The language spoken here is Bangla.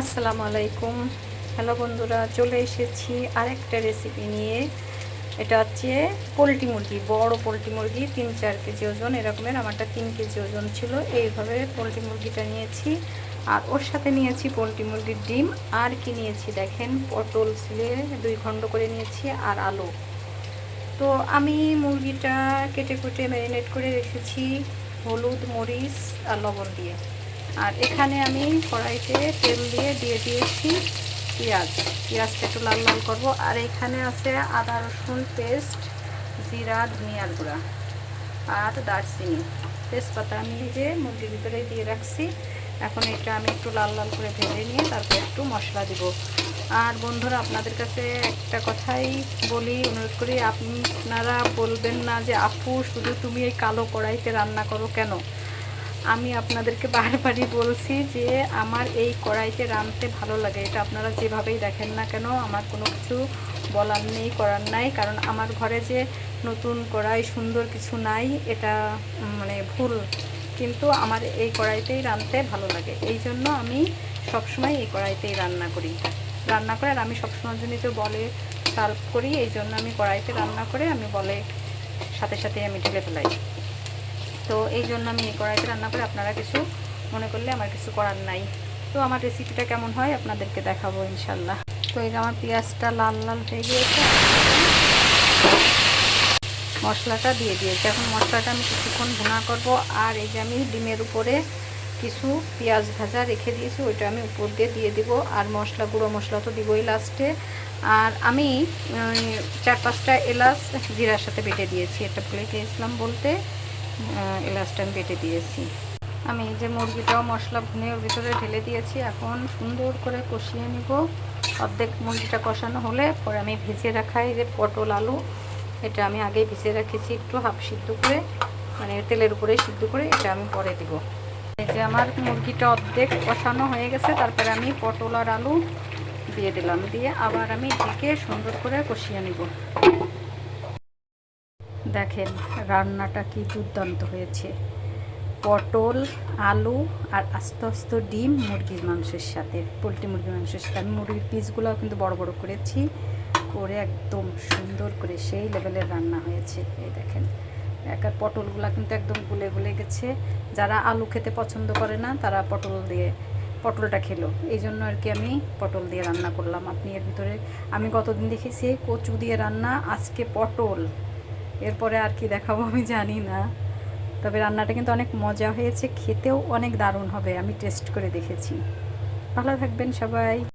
আসসালামু আলাইকুম। হ্যালো বন্ধুরা, চলে এসেছি আরেকটা রেসিপি নিয়ে। এটা হচ্ছে পোলট্রি মুরগি, বড় পোলট্রি মুরগি, তিন চার কেজি ওজন, এরকমের আমারটা তিন কেজি ওজন ছিল। এইভাবে পোলট্রি মুরগিটা নিয়েছি। আর ওর সাথে নিয়েছি পোলট্রি মুরগির ডিম। আর কি নিয়েছি দেখেন, পটল ছিলে দুই খণ্ড করে নিয়েছি আর আলু। তো আমি মুরগিটা কেটে কুটে ম্যারিনেট করে রেখেছি হলুদ, মরিচ আর লবণ দিয়ে। আর এখানে আমি কড়াইতে তেল দিয়ে দিয়ে দিয়েছি পেঁয়াজ। পেঁয়াজটা একটু লাল লাল করব। আর এখানে আছে আদা, রসুন পেস্ট, জিরা, ধনিয়ার গুঁড়া আর দারচিনি। তেজপাতা আমি যে মুরগির ভিতরে দিয়ে রাখছি। এখন এটা আমি একটু লাল লাল করে ভেজে নিয়ে তারপরে একটু মশলা দিব। আর বন্ধুরা, আপনাদের কাছে একটা কথাই বলি, অনুরোধ করি, আপনারা বলবেন না যে, আপু, শুধু তুমি এই কালো কড়াইতে রান্না করো কেন? আমি আপনাদেরকে বারবারই বলছি যে আমার এই কড়াইতে রাঁধতে ভালো লাগে। এটা আপনারা যেভাবেই দেখেন না কেন, আমার কোনো কিছু বলার নেই, করার নাই। কারণ আমার ঘরে যে নতুন কড়াই, সুন্দর কিছু নাই, এটা মানে ভুল। কিন্তু আমার এই কড়াইতেই রাঁধতে ভালো লাগে। এই জন্য আমি সবসময় এই কড়াইতেই রান্না করি। রান্না করে আর আমি সবসময় জন্য তো বলে সার্ভ করি, এই জন্য আমি কড়াইতে রান্না করে আমি বলে সাথে সাথে আমি ঢেলে ফেলাই। তো এই জন্য আমি এই কড়াইতে রান্না করে আপনারা কিছু মনে করলে আমার কিছু করার নাই। তো আমার রেসিপিটা কেমন হয় আপনাদেরকে দেখাবো ইনশাল্লাহ তো এই যে আমার পেঁয়াজটা লাল লাল হয়ে গিয়েছে। মশলাটা দিয়ে দিয়েছি। এখন মশলাটা আমি কিছুক্ষণ ভুনা করব। আর এই যে আমি ডিমের উপরে কিছু পেঁয়াজ ভাজা রেখে দিয়েছি, ওইটা আমি উপর দিয়ে দিয়ে দিব। আর মশলা, গুঁড়ো মশলা তো দিবই লাস্টে। আর আমি চার পাঁচটা এলাচ জিরার সাথে বেটে দিয়েছি। এটা ভুলে গিয়েছিলাম বলতে। এলাচটা আমি বেটে দিয়েছি। আমি যে মুরগিটাও মশলা ভুনে ওর ভিতরে ঢেলে দিয়েছি, এখন সুন্দর করে কষিয়ে নিব। অর্ধেক মুরগিটা কষানো হলে পরে আমি ভেজে রাখা এই যে পটল আলু, এটা আমি আগেই ভেজে রেখেছি একটু হাফ সিদ্ধ করে মানে তেলের উপরে সিদ্ধ করে এটা আমি পরে দিব। এই যে আমার মুরগিটা অর্ধেক কষানো হয়ে গেছে, তারপরে আমি পটল আর আলু দিয়ে দিলাম, দিয়ে আবার আমি ঢেকে সুন্দর করে কষিয়ে নিব। দেখেন রান্নাটা কি দুর্দান্ত হয়েছে। পটল, আলু আর আস্তে আস্তে ডিম মুরগির মাংসের সাথে, পোলট্রি মুরগির মাংসের সাথে। আমি মুরগির পিসগুলোও কিন্তু বড় বড় করেছি, করে একদম সুন্দর করে সেই লেভেলের রান্না হয়েছে। এই দেখেন একার পটলগুলো কিন্তু একদম গুলে গুলে গেছে। যারা আলু খেতে পছন্দ করে না, তারা পটল দিয়ে, পটলটা খেলো। এই জন্য আর কি আমি পটল দিয়ে রান্না করলাম। আপনি এর ভিতরে, আমি গতদিন দেখেছি কচু দিয়ে রান্না, আজকে পটল। এরপরে আর কি দেখাবো আমি জানি না। তবে রান্নাটা কিন্তু অনেক মজা হয়েছে, খেতেও অনেক দারুণ হবে, আমি টেস্ট করে দেখেছি। ভালো থাকবেন সবাই।